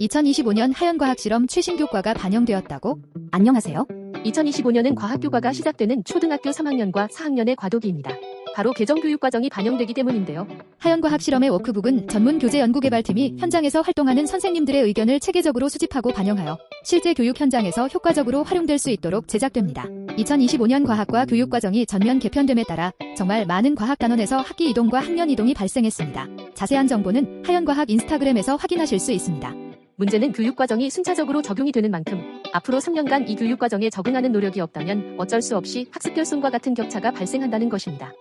2025년 하연과학실험 최신 교과가 반영되었다고? 안녕하세요. 2025년은 과학교과가 시작되는 초등학교 3학년과 4학년의 과도기입니다. 바로 개정교육 과정이 반영되기 때문인데요. 하연과학실험의 워크북은 전문 교재 연구개발팀이 현장에서 활동하는 선생님들의 의견을 체계적으로 수집하고 반영하여 실제 교육 현장에서 효과적으로 활용될 수 있도록 제작됩니다. 2025년 과학과 교육 과정이 전면 개편됨에 따라 정말 많은 과학 단원에서 학기 이동과 학년 이동이 발생했습니다. 자세한 정보는 하연과학 인스타그램에서 확인하실 수 있습니다. 문제는 교육과정이 순차적으로 적용이 되는 만큼 앞으로 3년간 이 교육과정에 적응하는 노력이 없다면 어쩔 수 없이 학습 결손과 같은 격차가 발생한다는 것입니다.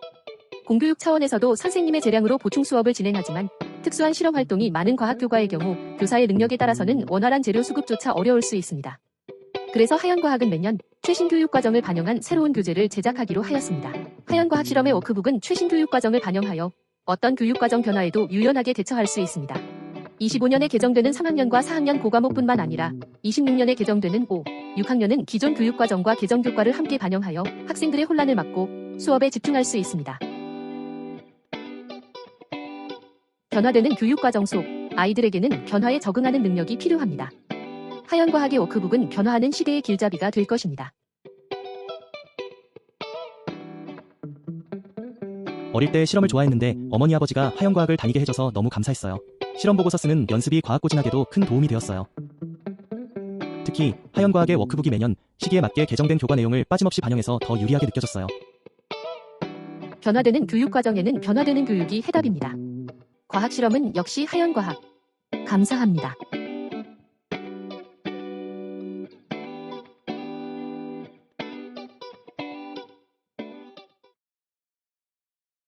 공교육 차원에서도 선생님의 재량으로 보충 수업을 진행하지만 특수한 실험 활동이 많은 과학 교과의 경우 교사의 능력에 따라서는 원활한 재료 수급조차 어려울 수 있습니다. 그래서 하연과학은 매년 최신 교육 과정을 반영한 새로운 교재를 제작하기로 하였습니다. 하연과학 실험의 워크북은 최신 교육 과정을 반영하여 어떤 교육 과정 변화에도 유연하게 대처할 수 있습니다. 25년에 개정되는 3학년과 4학년 고과목뿐만 아니라 26년에 개정되는 5, 6학년은 기존 교육과정과 개정 교과를 함께 반영하여 학생들의 혼란을 막고 수업에 집중할 수 있습니다. 변화되는 교육과정 속 아이들에게는 변화에 적응하는 능력이 필요합니다. 하연과학의 워크북은 변화하는 시대의 길잡이가 될 것입니다. 어릴 때 실험을 좋아했는데 어머니 아버지가 하연과학을 다니게 해줘서 너무 감사했어요. 실험 보고서 쓰는 연습이 과학고진학에도 큰 도움이 되었어요. 특히 하연과학의 워크북이 매년 시기에 맞게 개정된 교과 내용을 빠짐없이 반영해서 더 유리하게 느껴졌어요. 변화되는 교육 과정에는 변화되는 교육이 해답입니다. 과학 실험은 역시 하연과학. 감사합니다.